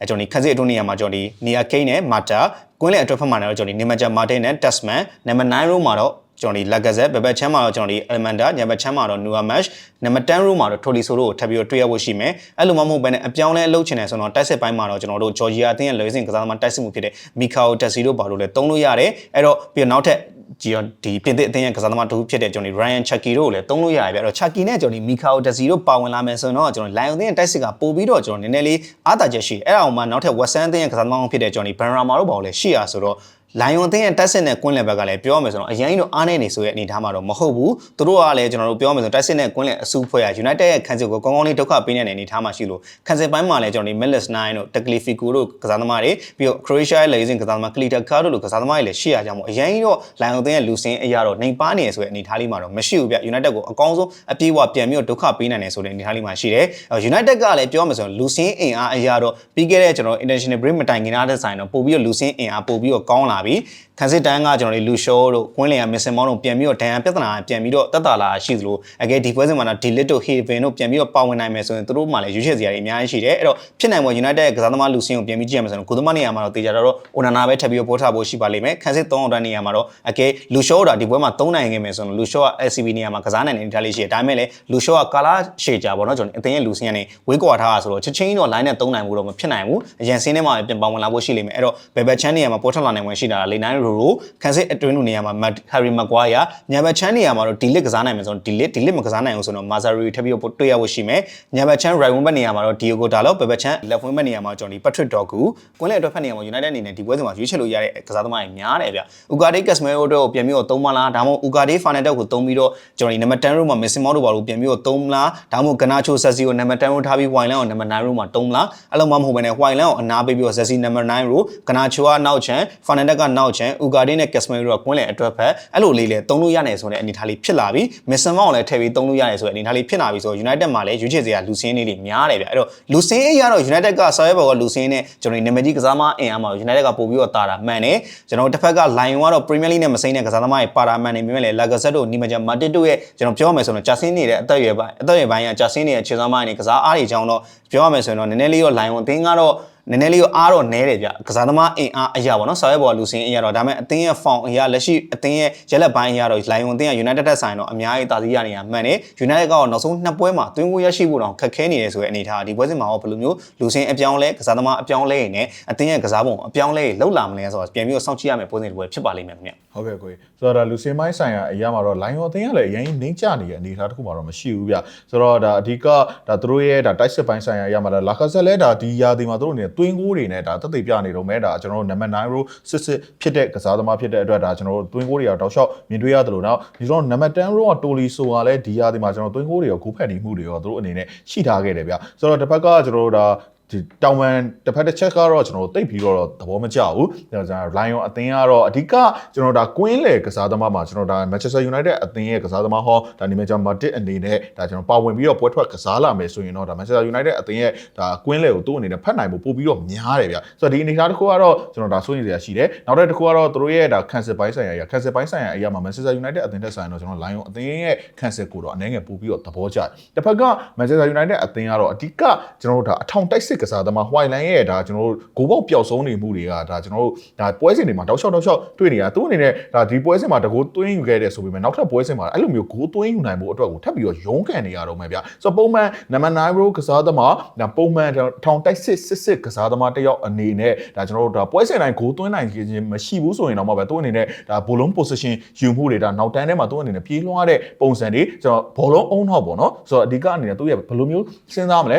အဲကျွန်တော်ဒီခန့်စစ်အတွင်းနေရာမှာကျွန်တော်ဒီ Nia Kane နဲ့ Mata ကွင်းလယ်အတွက်ဖက်မှာတော့ကျွန်တော်ဒီ Nemanja Martin နဲ့ Tasman နံပါတ်9 row မှာတော့ ကျွန်တော်ဒီ Lacazette ဘယ်ဘက်ချမ်းမှာတော့ကျွန်တော်ဒီ Elmanda ညဘက်ချမ်းမှာတော့ Noah Mash နံပါတ်10 row မှာတော့ Tolisso တို့ကိုထပ်ပြီးတော့တွေ့ရဖို့ရှိမယ်အဲ့လိုမှမဟုတ်ဘဲနဲ့အပြောင်းလဲအလုပ်ချင်တယ်ဆိုတော့တိုက်စစ်ပိုင်းမှာတော့ကျွန်တော်တို့ Georgia အသင်းရဲ့လွယ်စင်ကစားသမားတိုက်စစ်မှုဖြစ်တဲ့ Mikao Tassi တို့ဘာလို့လဲတုံးလို့ရတယ်အဲ့တော့ပြီးတော့နောက်ထပ်ဒီဒီပြင်သစ်အသင်းရဲ့ကစားသမားတူဖြစ်တဲ့ကျွန်တော်ဒီ Ryan Chucky တို့ကိုလည်းတုံးလို့ရတယ်ဗျအဲ့တော့ Chucky နဲ့ကျွန်တော်ဒီ Mikao Tassi တို့ပါဝင်လာမယ်ဆိုတော့ကျွန်တော် Lion အသင်းရဲ့တိုက်စစ်ကပို့ပြီးတော့ကျွန်တော်နည်းနည်းလေးအားသာချက်ရှိအဲ့ဒါအောင်မှနောက်ထပ် West Ham အသင်းရဲ့ကစားသမားဖြစ်တဲ့ကျွန်တော်ဒီ Benrahma တို့ဘာလို့လဲရှိရဆိုတော့ လိုင်ယွန်အသင်းရဲ့တက်စစ်နဲ့ကွင်းလယ်ဘက်ကလည်းပြောရမယ်ဆိုတော့အရင်တော့အားနေနေဆိုရဲ့အနေအထားမှာတော့မဟုတ်ဘူးသူတို့ကလည်းကျွန်တော်တို့ပြောရမယ်ဆိုတက်စစ်နဲ့ကွင်းလယ်အစုဖွဲ့ရ United ရဲ့ခန်းစစ်ကိုကောင်းကောင်းလေးဒုက္ခပေးနေတဲ့အနေအထားမှာရှိလို့ခန်းစစ်ပိုင်းမှာလည်းကျွန်တော်ဒီ Miles 9တို့ Tagliafico တို့ကစားသမားတွေပြီးတော့ Croatia ရဲ့လေစင်ကစားသမား Klita Kar တို့လိုကစားသမားတွေလည်းရှိရကြမှာအရင်တော့လိုင်ယွန်အသင်းရဲ့လူစင်းအရာတော့နှိမ်ပါနေရဆိုတဲ့အနေအထားလေးမှာတော့မရှိဘူးဗျ United ကိုအကောင်းဆုံးအပြေးဝပြန်ပြီးတော့ဒုက္ခပေးနိုင်တယ်ဆိုတဲ့အနေအထားလေးမှာရှိတယ် United ကလည်းပြောရမယ်ဆိုရင်လူစင်းအင်အားအရာတော့ပြီးခဲ့တဲ့ကျွန်တော် international break မတိုင်ခင်အားတဲ့ဆိုင်တော့ပို့ပြီးတော့လူစင်းအင်အားပို့ပြီးတော့ကောင်းလာပြီ ခန်းစစ်တန်းကကျွန်တော်တို့လူရှိုးတို့ကွင်းလင်ကမစ်စင်မောင်းတို့ပြန်ပြီးတော့ဒဏ်ရာပြဿနာပြန်ပြီးတော့တက်တာလာရှိသလိုအကဲဒီပွဲစဉ်မှာတော့ဒီလစ်တို့ဟေဗင်တို့ပြန်ပြီးတော့ပါဝင်နိုင်မယ်ဆိုရင်တို့မှလည်းရွေးချယ်စရာတွေအများကြီးရှိတယ်အဲ့တော့ဖြစ်နိုင်ပေါ် United ရဲ့ကစားသမားလူစင်းကိုပြန်ပြီးကြည့်ရမယ်ဆိုရင်ကိုသမားနေရာမှာတော့တေချာတော့အိုနာနာပဲထပ်ပြီးတော့ပို့ထားဖို့ရှိပါလိမ့်မယ်ခန်းစစ်3အောင်တန်းနေရာမှာတော့အကဲလူရှိုးတာဒီပွဲမှာ3နိုင်ခဲ့မယ်ဆိုရင်လူရှိုးက LCB နေရာမှာကစားနိုင်တဲ့အနေအထားလေးရှိတယ်ဒါပေမဲ့လည်းလူရှိုးကကာလာရှေကြပါတော့ကျွန်တော်အသင်းရဲ့လူစင်းကနေဝေးကွာထားတာဆိုတော့ချက်ချင်းတော့ line နဲ့3နိုင်မှုတော့မဖြစ်နိုင်ဘူးအရင်စင်းထဲမှာပြန်ပါဝင်လာဖို့ရှိလိမ့်မယ်အဲ့တော့ဘယ်ဘက်ချမ်းနေရာမှာပို့ထလာနိုင်ဝင်ရှိတာလေနိုင်ရိုရိုခန်းစစ်အတွင်းလူနေရာမှာ Harry Maguire ညာဘက်ချမ်းနေရာမှာတော့ delete ကစားနိုင်မယ်ဆိုတော့ delete delete မကစားနိုင်အောင်ဆိုတော့ Mazzari ထပ်ပြီးတော့တွေ့ရဖို့ရှိမယ်ညာဘက်ချမ်း right wing ဘက်နေရာမှာတော့ Diogo Dalot ဘယ်ဘက်ချမ်း left wing ဘက်နေရာမှာကျွန်တော်ဒီ Patrick Dogu ကွင်းလယ်အတွက်ဖက်နေရာမှာ United အနေနဲ့ဒီပွဲစဉ်မှာရွေးချယ်လို့ရတဲ့ကစားသမားတွေများတယ်ဗျ Ugarte Casemiro တို့ကိုပြန်ပြီးတော့သုံးမလားဒါမှမဟုတ် Ugarte Fernandez ကိုသုံးပြီးတော့ကျွန်တော်ဒီ number 10 row မှာ Messi Mount တို့ဘာလို့ပြန်ပြီးတော့သုံးမလားဒါမှမဟုတ် Garnacho Sassi ကို number 10 row ထားပြီး Wine Line ကို number 9 row မှာသုံးမလားအဲ့လိုမှမဟုတ်ဘဲနဲ့ Wine Line ကိုအနာပေးပြီးတော့ Sassi number 9 row Garnacho ကနောက်ချန် Fernandez ကနောက်ချန် Ugarte နဲ့ Casemiro တို့ကကွင်းလယ်အတွက်ဖက်အဲ့လိုလေးလေသုံးလို့ရနိုင်ဆိုတဲ့အနေအထားလေးဖြစ်လာပြီ Messi Mount ကိုလည်းထည့်ပြီးသုံးလို့ရတယ်ဆိုတဲ့အနေအထားလေးဖြစ်လာပြီဆိုတော့ United မှာလည်းရွေးချယ်စရာလူစင်းလေးတွေများတယ်ဗျအဲ့တော့လူစင်းအရာတော့ United ကဆော်ရဲဘော်ကလူစင်းနဲ့ကျွန်တော်ဒီနမကြီးကစားမအင်အားမှာ United ကပို့ပြီးတော့တာတာမှန်တယ်ကျွန်တော်တစ်ဖက်က Lion ကတော့ Premier League နဲ့မစိမ့်တဲ့ကစားသမားတွေပါတာမှန်နေမြင်မဲ့လေ Lacazette တို့ Nemanja Matic တို့ရဲ့ကျွန်တော်ပြောရမယ်ဆိုတော့ကြာစင်းနေတဲ့အသက်အရွယ်ပိုင်းအသက်အရွယ်ပိုင်းကကြာစင်းနေတဲ့ခြေစမ်းပိုင်းနေကစားအားတွေကြောင်းတော့ပြောရမယ်ဆိုရင်တော့နည်းနည်းလေးတော့ Lion အသင်းကတော့ နည်းနည်းလေးအားတော့နဲတယ်ဗျကစားသမားအင်အားအရာပေါ့နော်ဆော်ရဲဘော်လူစင်းအရာတော့ဒါပေမဲ့အသင်းရဲ့ form အရာလက်ရှိအသင်းရဲ့ရက်လက်ပိုင်းအရာတော့ Lion အသင်းက United တက်ဆိုင်တော့အများကြီးတာသီးရနေရမှန်တယ် United ကတော့နောက်ဆုံးနှစ်ပွဲမှာသွင်းကိုရရှိဖို့တော့ခက်ခဲနေတယ်ဆိုတဲ့အနေအထားဒီပွဲစဉ်မှာတော့ဘယ်လိုမျိုးလူစင်းအပြောင်းလဲကစားသမားအပြောင်းလဲနေအသင်းရဲ့ကစားပုံအပြောင်းလဲလောက်လာမလဲဆိုတော့ပြန်ပြီးတော့စောင့်ကြည့်ရမယ်ပွဲစဉ်တစ်ပွဲဖြစ်ပါလိမ့်မယ်ခင်ဗျဟုတ်ကဲ့ကိုကြီးဆိုတော့ဒါလူစင်မိုင်းဆိုင်ရာအရာမှာတော့ line ရောအသင်းကလည်းအရင်နှိမ့်ချနေတဲ့အနေအထားတစ်ခုမှတော့မရှိဘူးဗျဆိုတော့ဒါအဓိကဒါသူတို့ရဲ့ဒါတိုက်စစ်ပိုင်းဆိုင်ရာအရာမှာဒါလာကာဆက်လဲဒါဒီယာဒီမှာသူတို့အနေနဲ့တွင်းကိုးတွေနဲ့ဒါတက်သိပြနေတော့မဲဒါကျွန်တော်တို့နံပါတ်9 row စစ်စစ်ဖြစ်တဲ့ကစားသမားဖြစ်တဲ့အတွက်ဒါကျွန်တော်တို့တွင်းကိုးတွေရောတောက်လျှောက်မြင်တွေ့ရတယ်လို့နောက်ဒီတော့နံပါတ်10 row ကတိုလီဆိုတာလဲဒီယာဒီမှာကျွန်တော်တွင်းကိုးတွေရောဂိုးဖက်နေမှုတွေရောသူတို့အနေနဲ့ရှိထားခဲ့တယ်ဗျဆိုတော့တစ်ဖက်ကကျွန်တော်တို့ဒါ ဒီတောင်ပန်တစ်ဖက်တစ်ချက်ကတော့ကျွန်တော်တို့တိတ်ပြီးတော့သဘောမကျဘူး။ဒါကြောင့် Lion အသင်းကတော့အဓိကကျွန်တော်ဒါကွင်းလေကစားသမားမှာကျွန်တော်ဒါ Manchester United အသင်းရဲ့ကစားသမားဟောဒါနေမကျမာတစ်အနေနဲ့ဒါကျွန်တော်ပါဝင်ပြီးတော့ပွဲထွက်ကစားလာမယ်ဆိုရင်တော့ဒါ Manchester United အသင်းရဲ့ဒါကွင်းလေကိုသူ့အနေနဲ့ဖတ်နိုင်ဖို့ပို့ပြီးတော့များတယ်ဗျ။ဆိုတော့ဒီအနေအထားတစ်ခုကတော့ကျွန်တော်ဒါစိုးရိမ်စရာရှိတယ်။နောက်တစ်ခုကတော့သူတို့ရဲ့ဒါ cancel ပိုင်းဆိုင်ရာအရာ cancel ပိုင်းဆိုင်ရာအရာမှာ Manchester United အသင်းတက်ဆိုင်တော့ကျွန်တော် Lion အသင်းရဲ့ cancel ကိုတော့အနေငယ်ပို့ပြီးတော့သဘောကျတယ်။တစ်ဖက်က Manchester United အသင်းကတော့အဓိကကျွန်တော်တို့ဒါအထောင်တိုက်စစ်ကစားသမား White လန်ရဲ့ဒါကျွန်တော်တို့ဂိုးပေါက်ပျောက်ဆုံးနေမှုတွေကဒါကျွန်တော်တို့ဒါပွဲစဉ်တွေမှာတောက်လျှောက်တောက်လျှောက်တွေ့နေတာသူအနေနဲ့ဒါဒီပွဲစဉ်မှာတကိုးသွင်းယူခဲ့တဲ့ဆိုပေမဲ့နောက်ထပ်ပွဲစဉ်မှာအဲ့လိုမျိုးဂိုးသွင်းယူနိုင်ဖို့အတွက်ကိုထပ်ပြီးတော့ရုန်းကန်နေရတော့မယ်ဗျဆိုတော့ပုံမှန်နံပါတ်9 row ကစားသမားဒါပုံမှန်ထောင်တိုက်စစ်စစ်စစ်ကစားသမားတစ်ယောက်အနေနဲ့ဒါကျွန်တော်တို့ဒါပွဲစဉ်တိုင်းဂိုးသွင်းနိုင်ခြင်းမရှိဘူးဆိုရင်တော့မှပဲသူအနေနဲ့ဒါဘောလုံး position ယူမှုတွေဒါနောက်တန်းထဲမှာသူအနေနဲ့ပြေးလွှားတဲ့ပုံစံတွေကျွန်တော်ဘောလုံးအုံနောက်ပေါ့နော်ဆိုတော့အဓိကအနေနဲ့သူရဲ့ဘယ်လိုမျိုးစဉ်းစားမလဲ